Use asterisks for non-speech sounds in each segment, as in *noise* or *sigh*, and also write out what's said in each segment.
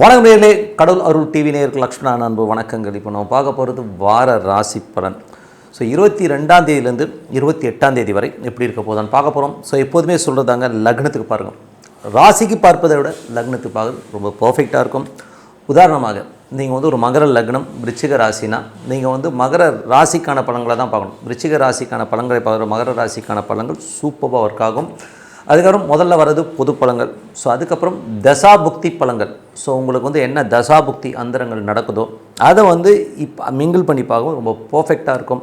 வணக்கம் நேர்களே. கடவுள் அருள் டிவி நேயர்கள் லக்ஷ்மணா அன்பு வணக்கங்கள். இப்போ நம்ம பார்க்க போகிறது வார ராசி பலன். ஸோ இருபத்தி ரெண்டாம் தேதியிலேருந்து இருபத்தி எட்டாம் தேதி வரை எப்படி இருக்க போதான்னு பார்க்க போகிறோம் ஸோ எப்போதுமே சொல்கிறதாங்க லக்னத்துக்கு பாருங்கள் ராசிக்கு பார்ப்பதை விட லக்னத்துக்கு பார்க்க ரொம்ப பர்ஃபெக்டாக இருக்கும். உதாரணமாக நீங்கள் வந்து ஒரு மகர லக்னம் விருச்சிக ராசினா நீங்கள் வந்து மகர ராசிக்கான பலன்களை தான் பார்க்கணும். விருச்சிக ராசிக்கான பலன்களை பார்க்குற மகர ராசிக்கான பலன்கள் சூப்பராக ஒர்க் ஆகும். அதுக்கப்புறம் முதல்ல வர்றது பொது பழங்கள் ஸோ அதுக்கப்புறம் தசாபுக்தி பழங்கள். ஸோ உங்களுக்கு வந்து என்ன தசாபுக்தி அந்தரங்கள் நடக்குதோ அதை வந்து இப்போ மிங்கிள் பண்ணி பார்க்கவும் ரொம்ப பர்ஃபெக்டாக இருக்கும்.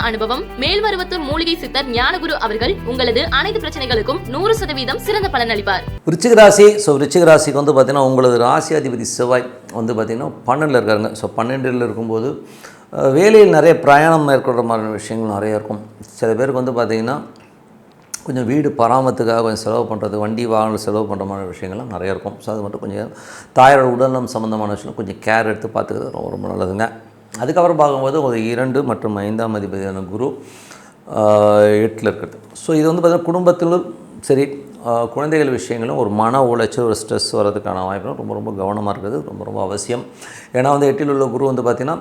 அனுபவம் மேல்மருவத்தூர் மூலிகை சித்தர் ஞானகுரு அவர்கள் உங்களது அனைத்து பிரச்சனைகளுக்கும் நூறு சதவீதம் சிறந்த பலன் அளிப்பார். ராசி ஸோ விருச்சிக ராசிக்கு வந்து பார்த்தீங்கன்னா உங்களது ராசி அதிபதி செவ்வாய் வந்து பார்த்திங்கன்னா பன்னெண்டில் இருக்காருங்க. ஸோ பன்னெண்டில் இருக்கும்போது வேலையில் நிறைய பிரயாணம் மேற்கொள்கிற மாதிரியான விஷயங்கள் நிறைய இருக்கும். சில பேருக்கு வந்து பார்த்திங்கன்னா கொஞ்சம் வீடு பராமத்துக்காக கொஞ்சம் செலவு பண்ணுறது வண்டி வாகனம் செலவு பண்ணுற மாதிரி விஷயங்கள்லாம் நிறைய இருக்கும். ஸோ அது மட்டும் கொஞ்சம் தாயோட உடல்நலம் சம்மந்தமான விஷயம் கொஞ்சம் கேர் எடுத்து பார்த்துக்கிறது ரொம்ப ரொம்ப நல்லதுங்க. அதுக்கப்புறம் பார்க்கும்போது ஒரு இரண்டு மற்றும் ஐந்தாம் அதிபதியான குரு எட்டில் இருக்கிறது. ஸோ இது வந்து பார்த்திங்கன்னா குடும்பத்திலும் சரி குழந்தைகள் விஷயங்களும் ஒரு மன உளைச்சல் ஒரு ஸ்ட்ரெஸ் வர்றதுக்கான வாய்ப்பு ரொம்ப ரொம்ப கவனமாக இருக்கிறது ரொம்ப ரொம்ப அவசியம். ஏன்னா வந்து எட்டில் உள்ள குரு வந்து பார்த்திங்கன்னா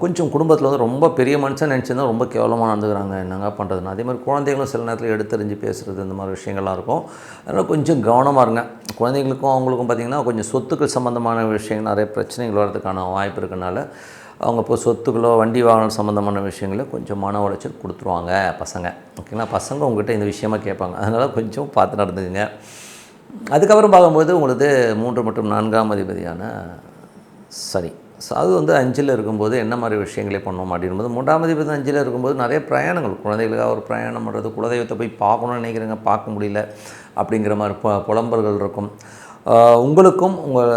கொஞ்சம் குடும்பத்தில் வந்து ரொம்ப பெரிய மனுஷன் நினச்சிருந்தா ரொம்ப கேவலமாக நடந்துக்கிறாங்க என்னங்க பண்ணுறதுன்னு அதே மாதிரி குழந்தைகளும் சில நேரத்தில் எடுத்தறிஞ்சு பேசுகிறது இந்த மாதிரி விஷயங்கள்லாம் இருக்கும். அதனால் கொஞ்சம் கவனமாக இருங்க. குழந்தைங்களுக்கும் அவங்களுக்கும் பார்த்திங்கன்னா கொஞ்சம் சொத்துக்கள் சம்மந்தமான விஷயங்கள் நிறைய பிரச்சனைகள் வர்றதுக்கான வாய்ப்பு இருக்கனால அவங்க இப்போ சொத்துக்களோ வண்டி வாகனம் சம்மந்தமான விஷயங்கள கொஞ்சம் மன உளைச்சல் கொடுத்துருவாங்க பசங்க. ஓகேங்களா? பசங்க உங்கள்கிட்ட இந்த விஷயமா கேட்பாங்க. அதனால் கொஞ்சம் பார்த்து நடந்துக்குங்க. அதுக்கப்புறம் பார்க்கும்போது உங்களுக்கு மூன்று மற்றும் நான்காம் அதிபதியான சரி ஸோ அது வந்து அஞ்சில் இருக்கும்போது என்ன மாதிரி விஷயங்களே பண்ணோம் அப்படின்போது மூன்றாம் அதிபதி அஞ்சில் இருக்கும்போது நிறைய பிரயாணங்கள். குழந்தைகளுக்காக ஒரு பிரயாணம் பண்ணுறது குலதெய்வத்தை போய் பார்க்கணும்னு நினைக்கிறேங்க பார்க்க முடியல அப்படிங்கிற மாதிரி பு புலம்பல்கள் இருக்கும். உங்களுக்கும் உங்கள்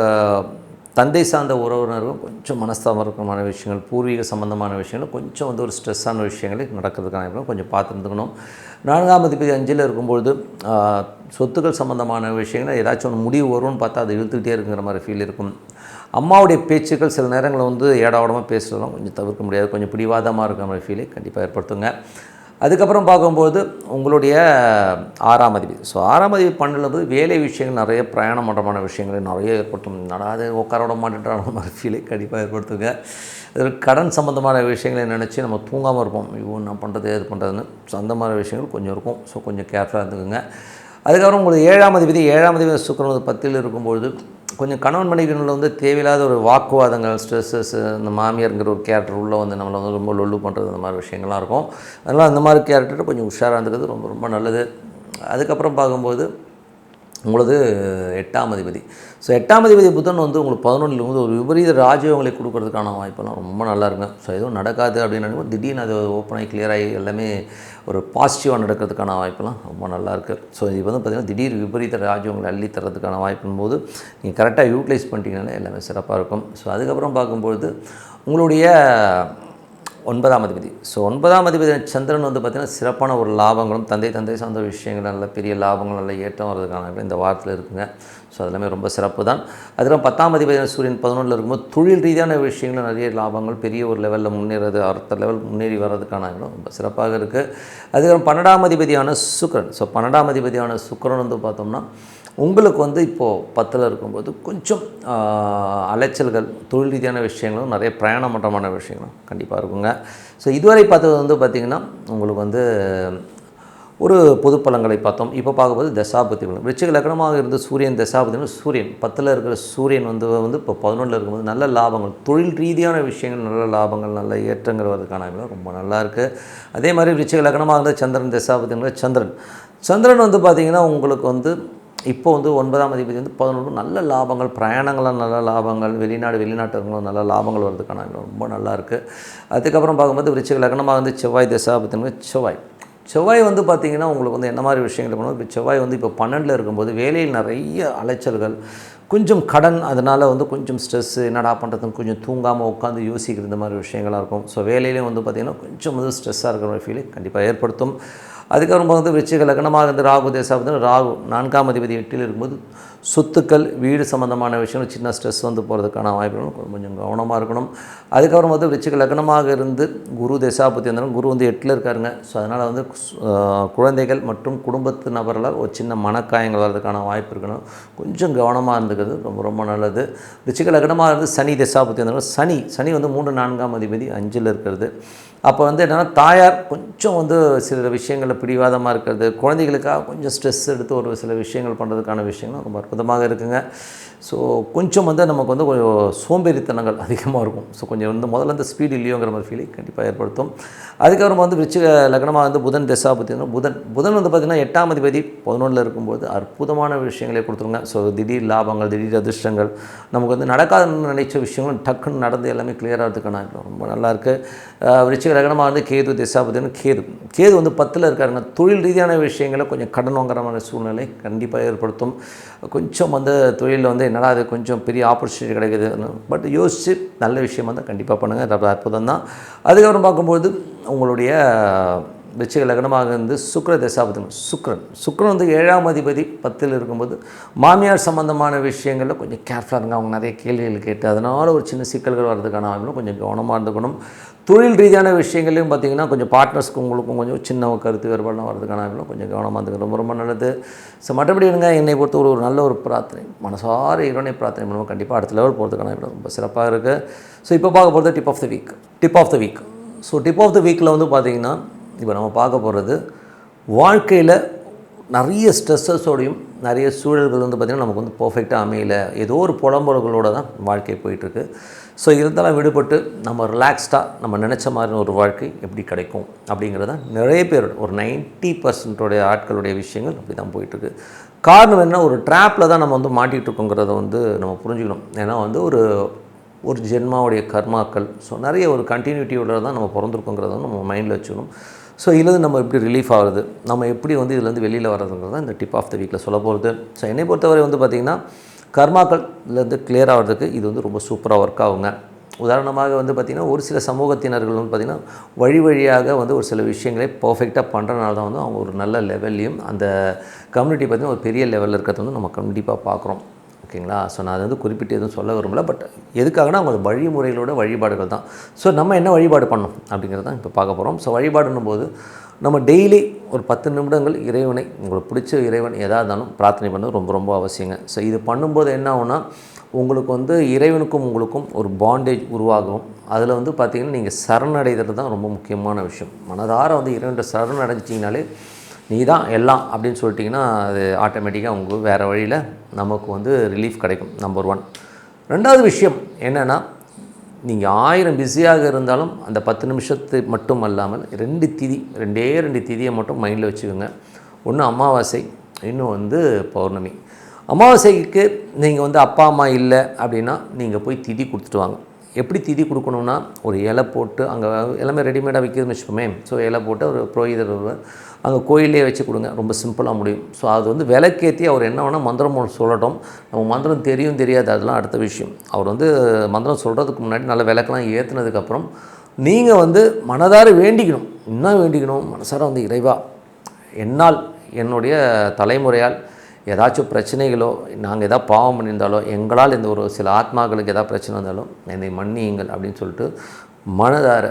தந்தை சார்ந்த உறவினருக்கும் கொஞ்சம் மனஸ்தாபமான விஷயங்கள் பூர்வீக சம்பந்தமான விஷயங்கள் கொஞ்சம் வந்து ஒரு ஸ்ட்ரெஸ்ஸான விஷயங்கள் நடக்கிறதுக்கான கொஞ்சம் பார்த்துருந்துக்கணும். நான்காம் அதிபதி அஞ்சில் இருக்கும்பொழுது சொத்துக்கள் சம்மந்தமான விஷயங்கள் ஏதாச்சும் ஒன்று முடிவு வரும்னு பார்த்தா அது இழுத்துக்கிட்டே இருக்குங்கிற மாதிரி ஃபீல் இருக்கும். அம்மாவுடைய பேச்சுக்கள் சில நேரங்களில் வந்து ஏடாவடமாக பேசுகிறதுலாம் கொஞ்சம் தவிர்க்க முடியாது. கொஞ்சம் பிடிவாதமாக இருக்கிற மாதிரி ஃபீலை கண்டிப்பாக ஏற்படுத்துங்க. அதுக்கப்புறம் பார்க்கும்போது உங்களுடைய ஆறாம் அதிபதி. ஸோ ஆறாம் அதிபதி பண்ணும்போது வேலை விஷயங்கள் நிறைய பிரயாணம் பண்ணுறமான விஷயங்களை நிறைய ஏற்படுத்தும் அதாவது உட்கார விட மாட்டேன்ற மாதிரி ஃபீலை கண்டிப்பாக ஏற்படுத்துங்க. இதில் கடன் சம்மந்தமான விஷயங்களை நினச்சி நம்ம தூங்காமல் இருப்போம். ஐயோ நான் பண்ணுறது எது பண்ணுறதுன்னு ஸோ அந்த மாதிரி விஷயங்கள் கொஞ்சம் இருக்கும். ஸோ கொஞ்சம் கேர்ஃபுல்லாக இருந்துக்குங்க. அதுக்கப்புறம் உங்களுக்கு ஏழாம் அதிபதி ஏழாம் அதிபதி சுக்கரன் பத்தியில் இருக்கும்பொழுது கொஞ்சம் கணவன் மனைவிகளில் வந்து தேவையில்லாத ஒரு வாக்குவாதங்கள் ஸ்ட்ரெஸ்ஸஸ் இந்த மாமியாருங்கிற ஒரு கேரக்டர் உள்ளே வந்து நம்மளை வந்து ரொம்ப லொல்லு பண்ணுறது இந்த மாதிரி விஷயங்கள்லாம் இருக்கும். அதனால் அந்த மாதிரி கேரக்டர் கொஞ்சம் உஷாராக இருந்துக்கிறது ரொம்ப ரொம்ப நல்லது. அதுக்கப்புறம் பார்க்கும்போது உங்களது எட்டாம் அதிபதி. ஸோ எட்டாம் அதிபதி புதன் வந்து உங்களுக்கு பதினொன்றில் வந்து ஒரு விபரீத ராஜயோகங்களை கொடுக்கறதுக்கான வாய்ப்பெல்லாம் ரொம்ப நல்லா இருக்குங்க. ஸோ எதுவும் நடக்காது அப்படின்னு நினைக்கும் திடீர்னு அது ஓப்பனாகி கிளியராகி எல்லாமே ஒரு பாசிட்டிவாக நடக்கிறதுக்கான வாய்ப்பெல்லாம் ரொம்ப நல்லா இருக்குது ஸோ இது வந்து பார்த்திங்கன்னா திடீர் விபரீத ராஜ்யங்களை அள்ளி தரதுக்கான வாய்ப்பும் போது நீங்கள் கரெக்டாக யூட்டிலைஸ் பண்ணிட்டீங்கனாலே எல்லாமே சிறப்பாக இருக்கும். ஸோ அதுக்கப்புறம் பார்க்கும்பொழுது உங்களுடைய ஒன்பதாம் அதிபதி. ஸோ ஒன்பதாம் அதிபதி சந்திரன் வந்து பார்த்திங்கன்னா சிறப்பான ஒரு லாபங்களும் தந்தை தந்தை சார்ந்த விஷயங்கள் நல்ல பெரிய லாபங்கள் நல்ல ஏற்றம் வர்றதுக்கான இந்த வாரத்தில் இருக்குங்க. ஸோ அதெல்லாமே ரொம்ப சிறப்பு தான். அதுக்கப்புறம் பத்தாம் அதிபதி சூரியன் பதினொன்றில் இருக்கும்போது தொழில் ரீதியான விஷயங்கள் நிறைய லாபங்கள் பெரிய ஒரு லெவலில் முன்னேறது அடுத்த லெவல் முன்னேறி வர்றதுக்கான இடம் ரொம்ப சிறப்பாக இருக்குது அதுக்கப்புறம் பன்னெண்டாம் அதிபதியான சுக்கரன். ஸோ பன்னெண்டாம் அதிபதியான சுக்கரன் வந்து பார்த்தோம்னா உங்களுக்கு வந்து இப்போது பத்தில் இருக்கும்போது கொஞ்சம் அலைச்சல்கள் தொழில் ரீதியான விஷயங்களும் நிறைய பிரயாணம் விஷயங்களும் கண்டிப்பாக இருக்குங்க. ஸோ இதுவரை பார்த்தது வந்து பார்த்திங்கன்னா உங்களுக்கு வந்து ஒரு பொது பலன்களை பார்த்தோம். இப்போ பார்க்கும்போது தசாபதி பலன் விருச்சிக லக்னமாக இருந்த சூரியன் தசாபதினு சூரியன் பத்தில் இருக்கிற சூரியன் வந்து வந்து இப்போ பதினொன்றில் இருக்கும்போது நல்ல லாபங்கள் தொழில் ரீதியான விஷயங்கள் நல்ல லாபங்கள் நல்ல ஏற்றங்கள் ரொம்ப நல்லா இருக்குது அதே மாதிரி விருச்சிக லக்னமாக இருந்த சந்திரன் தசாபதிங்கிற சந்திரன். சந்திரன் வந்து பார்த்திங்கன்னா உங்களுக்கு வந்து இப்போ வந்து ஒன்பதாம் அதிபதி வந்து பதினொன்று நல்ல லாபங்கள் பிரயாணங்களும் நல்ல லாபங்கள் வெளிநாடு வெளிநாட்டுகளும் நல்ல லாபங்கள் வர்றதுக்கான ரொம்ப நல்லா இருக்குது அதுக்கப்புறம் பார்க்கும்போது விருச்சிக லக்னமாக வந்து செவ்வாய் தசாபத்தினுங்க செவ்வாய். செவ்வாய் வந்து பார்த்திங்கன்னா உங்களுக்கு வந்து என்ன மாதிரி விஷயங்கள் பண்ணுவோம் இப்போ செவ்வாய் வந்து இப்போ பன்னெண்டில் இருக்கும்போது வேலையில் நிறைய அலைச்சல்கள் கொஞ்சம் கடன் அதனால் வந்து கொஞ்சம் ஸ்ட்ரெஸ்ஸு என்னடா பண்ணுறதுன்னு கொஞ்சம் தூங்காமல் உட்காந்து யோசிக்கிற இந்த மாதிரி விஷயங்களாக இருக்கும். ஸோ வேலையிலையும் வந்து பார்த்திங்கன்னா கொஞ்சம் வந்து ஸ்ட்ரெஸ்ஸாக இருக்கிற ஒரு ஃபீலை கண்டிப்பாக ஏற்படுத்தும். அதுக்கப்புறம் வந்து விருச்சிக லக்னமாக இருந்து ராகு தேசாபத்தில் ராகு. நான்காம் அதிபதி எட்டில் இருக்கும்போது சொத்துக்கள் வீடு சம்மந்தமான விஷயங்கள் சின்ன ஸ்ட்ரெஸ் வந்து போகிறதுக்கான வாய்ப்புகள் கொஞ்சம் கவனமாக இருக்கணும். அதுக்கப்புறம் வந்து விருச்சிக லக்னமாக இருந்து குரு தேசாபதி இருந்தாலும் குரு வந்து எட்டில் இருக்காருங்க. ஸோ அதனால் வந்து குழந்தைகள் மற்றும் குடும்பத்து நபர்களால் ஒரு சின்ன மனக்காயங்கள் வர்றதுக்கான வாய்ப்பு இருக்கணும். கொஞ்சம் கவனமாக இருந்துக்கிறது ரொம்ப ரொம்ப நல்லது. விருச்சிக லக்னமாக இருந்து சனி தேசாபதி இருந்தாலும் சனி சனி வந்து மூன்று நான்காம் அதிபதி அஞ்சில் இருக்கிறது. அப்போ வந்து என்னென்னா தாயார் கொஞ்சம் வந்து சில விஷயங்களில் பிடிவாதமாக இருக்கிறது குழந்தைகளுக்காக கொஞ்சம் ஸ்ட்ரெஸ் எடுத்து ஒரு சில விஷயங்கள் பண்ணுறதுக்கான விஷயங்கள் ரொம்ப அற்புதமாக இருக்குங்க. ஸோ கொஞ்சம் வந்து நமக்கு வந்து கொஞ்சம் சோம்பேறித்தனங்கள் *laughs* அதிகமாக இருக்கும். ஸோ கொஞ்சம் வந்து முதல்ல இந்த ஸ்பீடு இல்லையோங்கிற மாதிரி ஃபீலிங் கண்டிப்பாக ஏற்படுத்தும். அதுக்கப்புறம் வந்து விருச்சிக லக்னமாக வந்து புதன் திசா பார்த்தீங்கன்னா புதன் புதன் வந்து பார்த்திங்கன்னா எட்டாம் அதிபதி பதினொன்றில் இருக்கும்போது அற்புதமான விஷயங்களே கொடுத்துருங்க. ஸோ திடீர் லாபங்கள் திடீர் அதிர்ஷ்டங்கள் நமக்கு வந்து நடக்காதுன்னு நினைச்ச விஷயங்களும் டக்குன்னு நடந்து எல்லாமே clear ஆகிறதுக்கான ரொம்ப நல்லாயிருக்கு விருச்சிக லக்னமாக வந்து கேது திசாபதினு கேது. கேது வந்து பத்தில் இருக்காருங்க. தொழில் ரீதியான விஷயங்களை கொஞ்சம் கடன் வாங்குற மாதிரி சூழ்நிலை கண்டிப்பாக ஏற்படுத்தும். கொஞ்சம் வந்து தொழிலில் வந்து என்னடா அது கொஞ்சம் பெரிய ஆப்பர்ச்சுனிட்டி கிடைக்குது. பட் யோசித்து நல்ல விஷயம் வந்து கண்டிப்பாக பண்ணுங்கள் ரொம்ப அற்புதம் தான் அதுக்கப்புறம் பார்க்கும்போது உங்களுடைய விச்சிக லக்னமாக இருந்து சுக்கர தசாபதம் சுக்ரன் சுக்ரன் வந்து ஏழாம் அதிபதி பத்தில் இருக்கும்போது மாமியார் சம்பந்தமான விஷயங்களில் கொஞ்சம் கேர்ஃபுல்லாக இருங்க. அவங்க நிறைய கேள்விகள் கேட்டு அதனால் ஒரு சின்ன சிக்கல்கள் வர்றதுக்கான ஆகணும் கொஞ்சம் கவனமாக இருந்துக்கணும். தொழில் ரீதியான விஷயங்களையும் பார்த்தீங்கன்னா கொஞ்சம் பார்ட்னர்ஸ்க்கு உங்களுக்கும் கொஞ்சம் சின்ன கருத்து வேறுபாடுலாம் வர்றதுக்கான ஆகணும் கொஞ்சம் கவனமாக இருந்துக்கணும். ரொம்ப ரொம்ப நல்லது. ஸோ மற்றபடி இருங்க என்னை பொறுத்த ஒரு ஒரு நல்ல ஒரு பிரார்த்தனை. மனசார இறைவனை பிரார்த்தனை பண்ணுவோம். கண்டிப்பாக அடுத்த லெவல் போகிறதுக்கான ரொம்ப சிறப்பாக இருக்குது ஸோ இப்போ பார்க்க போகிறது tip of the week tip of the week so tip of the வீக்கில் வந்து பார்த்திங்கன்னா இப்போ நம்ம பார்க்க போகிறது வாழ்க்கையில் நிறைய ஸ்ட்ரெஸ்ஸஸோடையும் நிறைய சூழல்கள் வந்து பார்த்திங்கன்னா நமக்கு வந்து பர்ஃபெக்டாக அமையல. ஏதோ ஒரு புலம்புறகளோட தான் வாழ்க்கை போயிட்டுருக்கு. ஸோ இருந்தாலும் விடுபட்டு நம்ம ரிலாக்ஸ்டாக நம்ம நினச்ச மாதிரி ஒரு வாழ்க்கை எப்படி கிடைக்கும் அப்படிங்கிறத நிறைய பேர் ஒரு நைன்ட்டி பர்சன்டோடைய ஆட்களுடைய விஷயங்கள் அப்படி தான் போயிட்டுருக்கு. காரணம் என்ன? ஒரு ட்ராப்பில் தான் நம்ம வந்து மாட்டிகிட்டு இருக்கோங்கிறத வந்து நம்ம புரிஞ்சுக்கணும். ஏன்னா வந்து ஒரு ஒரு ஜென்மாவுடைய கர்மாக்கள் ஸோ நிறைய ஒரு கண்டினியூட்டியோட தான் நம்ம பிறந்திருக்கோங்கிறத வந்து நம்ம மைண்டில் வச்சுக்கணும். ஸோ இதுலேருந்து நம்ம எப்படி ரிலீஃப் ஆகுறது? நம்ம எப்படி வந்து இதுலேருந்து வெளியில் வர்றதுங்கிறது தான் இந்த டிப் ஆஃப் த வீக்கில் சொல்ல போகிறது ஸோ என்னை பொறுத்தவரை வந்து பார்த்திங்கன்னா கர்மாக்கள்லேருந்து கிளியர் ஆகிறதுக்கு இது வந்து ரொம்ப சூப்பராக ஒர்க் ஆகுங்க. உதாரணமாக வந்து பார்த்திங்கன்னா ஒரு சில சமூகத்தினர்கள் வந்து பார்த்திங்கன்னா வழி வழியாக வந்து ஒரு சில விஷயங்களை பர்ஃபெக்டாக பண்ணுறனால தான் வந்து அவங்க ஒரு நல்ல லெவல்லையும் அந்த கம்யூனிட்டி பார்த்திங்கன்னா ஒரு பெரிய லெவலில் இருக்கிறது வந்து நம்ம கண்டிப்பாக பார்க்குறோம் ஓகேங்களா? ஸோ நான் அது வந்து குறிப்பிட்டு எதுவும் சொல்ல விரும்பல. பட் எதுக்காகனா அவங்க வழிமுறைகளோட வழிபாடுகள் தான். ஸோ நம்ம என்ன வழிபாடு பண்ணணும் அப்படிங்கிறது தான் இப்போ பார்க்க போகிறோம் ஸோ வழிபாடுன்னும் போது நம்ம டெய்லி ஒரு பத்து நிமிடங்கள் இறைவனை உங்களுக்கு பிடிச்ச இறைவன் எதாக இருந்தாலும் பிரார்த்தனை பண்ணது ரொம்ப ரொம்ப அவசியங்க. ஸோ இது பண்ணும்போது என்ன ஆகும்னா உங்களுக்கு வந்து இறைவனுக்கும் உங்களுக்கும் ஒரு பாண்டேஜ் உருவாகும். அதில் வந்து பார்த்திங்கன்னா நீங்கள் சரணடைகிறது தான் ரொம்ப முக்கியமான விஷயம். மனதார வந்து இறைவன்கிட்ட சரணடைஞ்சிட்டிங்கனாலே நீ தான் எல்லாம் அப்படின்னு சொல்லிட்டிங்கன்னா அது ஆட்டோமேட்டிக்காக உங்களுக்கு வேறு வழியில் நமக்கு வந்து ரிலீஃப் கிடைக்கும் நம்பர் ஒன் ரெண்டாவது விஷயம் என்னென்னா நீங்கள் ஆயிரம் பிஸியாக இருந்தாலும் அந்த பத்து நிமிஷத்து மட்டும் அல்லாமல் ரெண்டு திதி ரெண்டே ரெண்டு திதியை மட்டும் மைண்டில் வச்சுக்கோங்க. ஒன்று அமாவாசை இன்னும் வந்து பௌர்ணமி. அமாவாசைக்கு நீங்கள் வந்து அப்பா அம்மா இல்லை அப்படின்னா நீங்கள் போய் திதி கொடுத்துட்டு வாங்க. எப்படி திதி கொடுக்கணும்னா ஒரு இலை போட்டு அங்கே எல்லாமே ரெடிமேடாக விற்கிறதுன்னு வச்சுப்போமே ஸோ இலை போட்டு ஒரு புரோகிதர் அங்கே கோயிலே வச்சு கொடுங்க. ரொம்ப சிம்பிளாக முடியும். ஸோ அது வந்து விளக்கேற்றி அவர் என்ன வேணால் மந்திரம் சொல்லட்டும். நம்ம மந்திரம் தெரியும் தெரியாது. அதெல்லாம் அடுத்த விஷயம். அவர் வந்து மந்திரம் சொல்கிறதுக்கு முன்னாடி நல்ல விளக்கெல்லாம் ஏற்றுனதுக்கப்புறம் நீங்கள் வந்து மனதார வேண்டிக்கணும். என்ன வேண்டிக்கணும்? மனசார வந்து இறைவா. என்னால் என்னுடைய தலைமுறையால் ஏதாச்சும் பிரச்சனைகளோ நாங்கள் எதாவது பாவம் பண்ணியிருந்தாலோ எங்களால் இந்த ஒரு சில ஆத்மாக்களுக்கு எதாவது பிரச்சனை வந்தாலும் என்னை மன்னியுங்கள் அப்படின்னு சொல்லிட்டு மனதார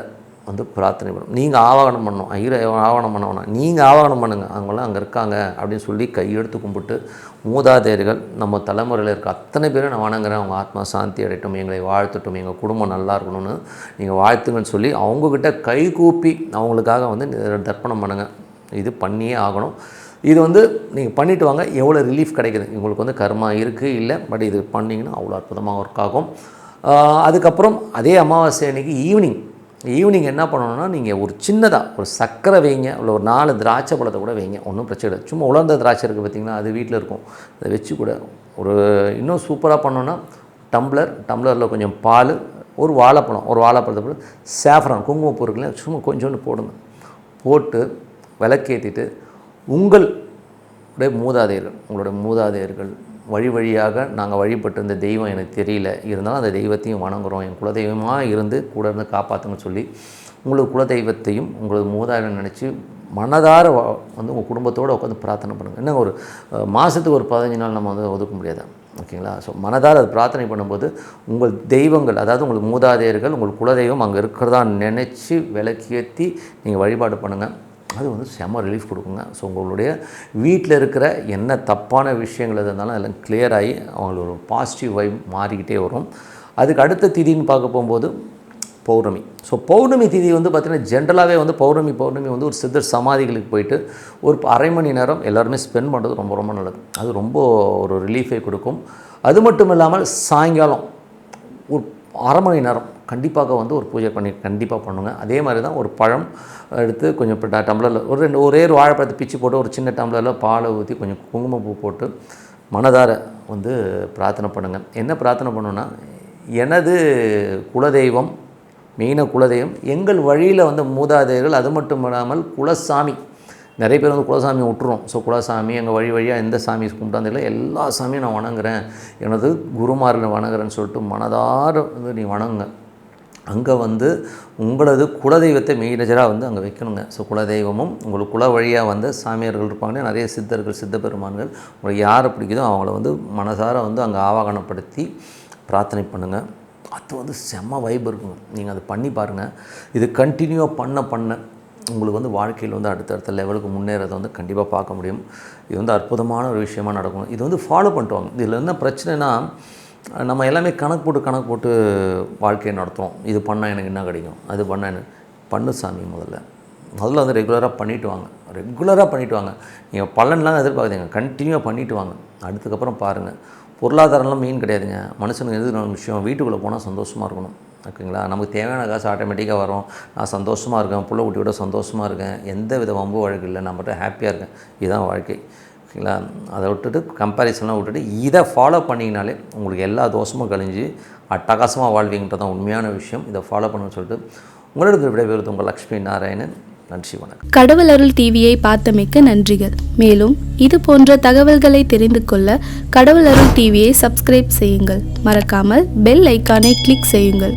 வந்து பிரார்த்தனை பண்ணும். நீங்கள் ஆவாகனம் பண்ணணும் ஐயோ ஆவணம் பண்ண வேணாம். நீங்கள் ஆவாகனம் பண்ணுங்கள் அவங்களாம் அங்கே இருக்காங்க அப்படின்னு சொல்லி கையெடுத்து கும்பிட்டு மூதாதையர்கள் நம்ம தலைமுறையில் இருக்க அத்தனை பேரும் நான் வணங்குறேன். அவங்க ஆத்மா சாந்தி அடையட்டும் எங்களை வாழ்த்தட்டும் எங்கள் குடும்பம் நல்லா இருக்கணும்னு நீங்கள் வாழ்த்துங்கன்னு சொல்லி அவங்கக்கிட்ட கை கூப்பி அவங்களுக்காக வந்து தர்ப்பணம் பண்ணுங்கள் இது பண்ணியே ஆகணும். இது வந்து நீங்கள் பண்ணிட்டு வாங்க. எவ்வளோ ரிலீஃப் கிடைக்குது? உங்களுக்கு வந்து கர்மா இருக்குது இல்லை பட் இது பண்ணிங்கன்னா அவ்வளோ அற்புதமாக ஒர்க் ஆகும். அதுக்கப்புறம் அதே அமாவாசை அன்னைக்கு ஈவினிங் ஈவினிங் என்ன பண்ணணும்னா நீங்கள் ஒரு சின்னதாக ஒரு சர்க்கரை வைங்க இல்லை ஒரு நாலு திராட்சை பழத்தை கூட வைங்க. ஒன்றும் பிரச்சனை இல்லை. சும்மா உலர்ந்த திராட்சை இருக்குது பார்த்திங்கன்னா அது வீட்டில் இருக்கும். அதை வச்சு கூட ஒரு இன்னும் சூப்பராக பண்ணோன்னா டம்ளர் டம்ளரில் கொஞ்சம் பால் ஒரு வாழைப்பழம் ஒரு வாழைப்பழத்தை போட்டு சேஃப்ரான் குங்குமப்பூ இருக்குல்ல சும்மா கொஞ்சோண்டு போடுங்க. போட்டு விளக்கேற்றிட்டு உங்களுடைய மூதாதையர்கள் உங்களுடைய மூதாதையர்கள் வழி வழியாக நாங்கள் வழிபட்டு இருந்த தெய்வம் எனக்கு தெரியல. இருந்தாலும் அந்த தெய்வத்தையும் வணங்குறோம். என் குலதெய்வமாக இருந்து கூட இருந்து காப்பாற்றுங்கன்னு சொல்லி உங்களுக்கு குலதெய்வத்தையும் உங்களது மூதாயிரம் நினச்சி மனதார வந்து உங்கள் குடும்பத்தோடு உட்காந்து பிரார்த்தனை பண்ணுங்கள் என்ன ஒரு மாதத்துக்கு ஒரு பதினஞ்சு நாள் நம்ம வந்து ஒதுக்க முடியாது? ஓகேங்களா? ஸோ மனதார அது பிரார்த்தனை பண்ணும்போது உங்கள் தெய்வங்கள் அதாவது உங்களுக்கு மூதாதையர்கள் உங்கள் குலதெய்வம் அங்கே இருக்கிறதா நினச்சி விளக்கேற்றி நீங்கள் வழிபாடு பண்ணுங்கள் அது வந்து செம ரிலீஃப் கொடுக்குங்க. ஸோ உங்களுடைய வீட்டில் இருக்கிற என்ன தப்பான விஷயங்கள் இருந்தாலும் அதெல்லாம் கிளியர் ஆகி அவங்களுக்கு ஒரு பாசிட்டிவ் வைப் மாறிக்கிட்டே வரும். அதுக்கு அடுத்த திதின்னு பார்க்க போகும்போது பௌர்ணமி. ஸோ பௌர்ணமி திதி வந்து பார்த்திங்கன்னா ஜென்ரலாகவே வந்து பௌர்ணமி பௌர்ணமி வந்து ஒரு சித்தர் சமாதிகளுக்கு போயிட்டு ஒரு அரை மணி நேரம் எல்லாருமே ஸ்பெண்ட் பண்ணுறது ரொம்ப ரொம்ப நல்லது. அது ரொம்ப ஒரு ரிலீஃபை கொடுக்கும். அது மட்டும் இல்லாமல் சாயங்காலம் ஒரு அரை மணி நேரம் கண்டிப்பாக வந்து ஒரு பூஜை பண்ணி கண்டிப்பாக பண்ணுங்க. அதே மாதிரி தான் ஒரு பழம் எடுத்து கொஞ்சம் டம்ளரில் ஒரு ரெண்டு ஒரே ஒரு வாழைப்பழத்தை பிச்சு போட்டு ஒரு சின்ன டம்ளரில் பாலை ஊற்றி கொஞ்சம் குங்குமப்பூ போட்டு மனதார வந்து பிரார்த்தனை பண்ணுங்கள் என்ன பிரார்த்தனை பண்ணுன்னா எனது குலதெய்வம் மெயினாக குலதெய்வம் எங்கள் வழியில் வந்து மூதாதையர்கள் அது மட்டும் இல்லாமல் குலசாமி நிறைய பேர் வந்து குலசாமி விட்டுரும் ஸோ குலசாமி எங்கள் வழி வழியாக எந்த சாமி கும்பிட்டாந்தில்ல எல்லா சாமியும் நான் வணங்குறேன். எனது குருமாரில் வணங்குறேன்னு சொல்லிட்டு மனதார வந்து நீ வணங்குங்க. அங்கே வந்து உங்களது குலதெய்வத்தை மெய்நஜராக வந்து அங்கே வைக்கணுங்க. ஸோ குலதெய்வமும் உங்களுக்கு குல வழியாக வந்து சாமியார்கள் இருப்பாங்க நிறைய சித்தர்கள் சித்த பெருமான்கள் உங்களுக்கு யாரை பிடிக்குதோ அவங்கள வந்து மனசார வந்து அங்கே ஆவாகனப்படுத்தி பிரார்த்தனை பண்ணுங்கள் அது வந்து செம்ம வைப் இருக்குங்க. நீங்கள் அதை பண்ணி பாருங்கள் இது கண்டினியூவாக பண்ண பண்ண உங்களுக்கு வந்து வாழ்க்கையில் வந்து அடுத்தடுத்த லெவலுக்கு முன்னேறதை வந்து கண்டிப்பாக பார்க்க முடியும். இது வந்து அற்புதமான ஒரு விஷயமா நடக்கும். இது வந்து ஃபாலோ பண்ணிட்டுவாங்க இதில் என்ன பிரச்சனைனா நம்ம எல்லாமே கணக்கு போட்டு கணக்கு போட்டு வாழ்க்கையை நடத்துகிறோம் இது பண்ணால் எனக்கு என்ன கிடைக்கும்? அது பண்ணால் என்ன? பண்ணு சாமி முதல்ல. முதல்ல வந்து ரெகுலராக பண்ணிட்டு வாங்க. ரெகுலராக பண்ணிட்டு வாங்க. நீங்கள் பலன்லாம் எதிர்பார்க்காதீங்க. கண்டினியூவாக பண்ணிட்டு வாங்க. அடுத்ததுக்கப்புறம் பாருங்கள் பொருளாதாரம்லாம் மெயின் கிடையாதுங்க. மனுஷனுக்கு எது விஷயம். வீட்டுக்குள்ளே போனால் சந்தோஷமாக இருக்கணும். ஓகேங்களா? நமக்கு தேவையான காசு ஆட்டோமேட்டிக்காக வரும். நான் சந்தோஷமாக இருக்கேன். புள்ள குட்டியோட சந்தோஷமாக இருக்கேன். எந்த வித வம்பு வழக்கு இல்லை. நம்மகிட்ட ஹாப்பியாக இருக்கேன். இதுதான் வாழ்க்கை. ஓகேங்களா அதை விட்டுட்டு கம்பேரிசனாக விட்டுட்டு இதை ஃபாலோ பண்ணிங்கனாலே உங்களுக்கு எல்லா தோஷமும் கழிஞ்சு அட்டகாசமாக வாழ்வீங்கன்றது தான் உண்மையான விஷயம். இதை ஃபாலோ பண்ணுன்னு சொல்லிட்டு உங்களிடத்தில் விடைபெறுவது உங்கள் லக்ஷ்மி நாராயணன். நன்றி வணக்கம். கடவுள் அருள் டிவியை பார்த்தமைக்க நன்றிகள். மேலும் இது போன்ற தகவல்களை தெரிந்து கொள்ள கடவுள் அருள் டிவியை சப்ஸ்கிரைப் செய்யுங்கள். மறக்காமல் பெல் ஐக்கானை கிளிக் செய்யுங்கள்.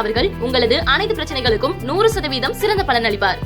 அவர்கள் உங்களது அனைத்து பிரச்சனைகளுக்கும் நூறு சதவீதம் சிறந்த பலன் அளிப்பார்.